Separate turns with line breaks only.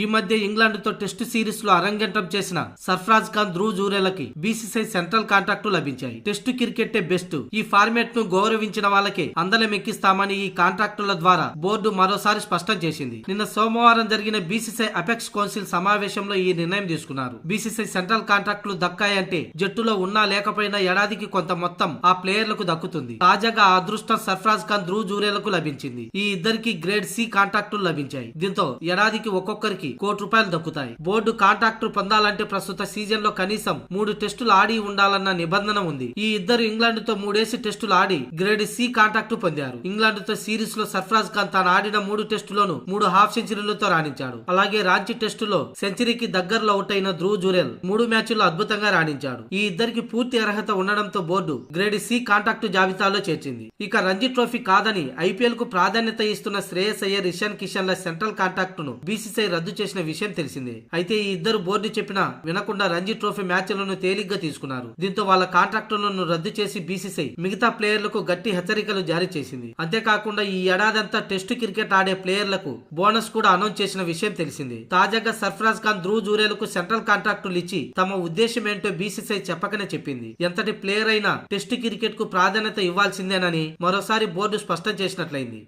ఈ మధ్య ఇంగ్లాండ్తో టెస్ట్ సిరీస్లో అరంగేట్రం చేసిన సర్ఫరాజ్ ఖాన్ ధ్రువ్ జూరేలకి బీసీసీఐ సెంట్రల్ కాంట్రాక్టు లభించాయి. టెస్ట్ క్రికెట్టే బెస్ట్. ఈ ఫార్మేట్ను గౌరవించిన వాళ్ళకే అందలం ఎక్కిస్తామని ఈ కాంట్రాక్టుల ద్వారా బోర్డు మరోసారి స్పష్టం చేసింది. నిన్న సోమవారం జరిగిన బీసీసీఐ అపెక్స్ కౌన్సిల్ సమావేశంలో ఈ నిర్ణయం తీసుకున్నారు. బీసీసీఐ సెంట్రల్ కాంట్రాక్టులు దక్కాయంటే జట్టులో ఉన్నా లేకపోయినా ఏడాదికి కొంత మొత్తం ఆ ప్లేయర్లకు దక్కుతుంది. తాజాగా ఆ అదృష్టం సర్ఫరాజ్ ఖాన్ ధ్రువ్ జూరేలకు లభించింది. ఈ ఇద్దరికి గ్రేడ్ సి కాంట్రాక్టులు లభించాయి. దీంతో ఏడాదికి ఒక్కొక్కరికి కోటి రూపాయలు దక్కుతాయి. బోర్డు కాంట్రాక్టు పొందాలంటే ప్రస్తుత సీజన్లో కనీసం మూడు టెస్టులు ఆడి ఉండాలన్న నిబంధన ఉంది. ఈ ఇద్దరు ఇంగ్లాండ్తో మూడేసి టెస్టులు ఆడి గ్రేడ్ సి కాంట్రాక్టు పొందారు. ఇంగ్లాండ్తో సిరీస్లో సర్ఫరాజ్ ఖాన్ తాను ఆడిన మూడు టెస్టులను మూడు హాఫ్ సెంచరీలతో రాణించాడు. అలాగే రాంచీ టెస్టులో సెంచరీకి దగ్గరలో అవుట్ అయిన ధ్రువ్ జురేల్ మూడు మ్యాచ్ల్లో అద్భుతంగా రాణించాడు. ఈ ఇద్దరికి పూర్తి అర్హత ఉండడంతో బోర్డు గ్రేడ్ సి కాంట్రాక్టు జాబితాలో చేర్చింది. ఇక రంజీ ట్రోఫీ కాదని ఐపీఎల్కు ప్రాధాన్యత ఇస్తున్న శ్రేయస్ అయ్యర్ ఇషాన్ కిషన్ ల సెంట్రల్ కాంట్రాక్ట్ను బీసీసీఐ రద్దు చేసిన విషయం తెలిసిందే. అయితే ఈ ఇద్దరు బోర్డు చెప్పినా వినకుండా రంజీ ట్రోఫీ మ్యాచ్లను తేలిగ్గా తీసుకున్నారు. దీంతో వాళ్ళ కాంట్రాక్టులను రద్దు చేసి బీసీసీఐ మిగతా ప్లేయర్లకు గట్టి హెచ్చరికలు జారీ చేసింది. అంతేకాకుండా ఈ ఏడాదంతా టెస్ట్ క్రికెట్ ఆడే ప్లేయర్లకు బోనస్ కూడా అనౌన్స్ చేసిన విషయం తెలిసింది. తాజాగా సర్ఫరాజ్ ఖాన్ ధ్రువ్ జూరేలకు సెంట్రల్ కాంట్రాక్టులు ఇచ్చి తమ ఉద్దేశం ఏంటో బీసీసీఐ చెప్పకనే చెప్పింది. ఎంతటి ప్లేయర్ అయినా టెస్ట్ క్రికెట్కు ప్రాధాన్యత ఇవ్వాల్సిందేనని మరోసారి బోర్డు స్పష్టం చేసినట్లయింది.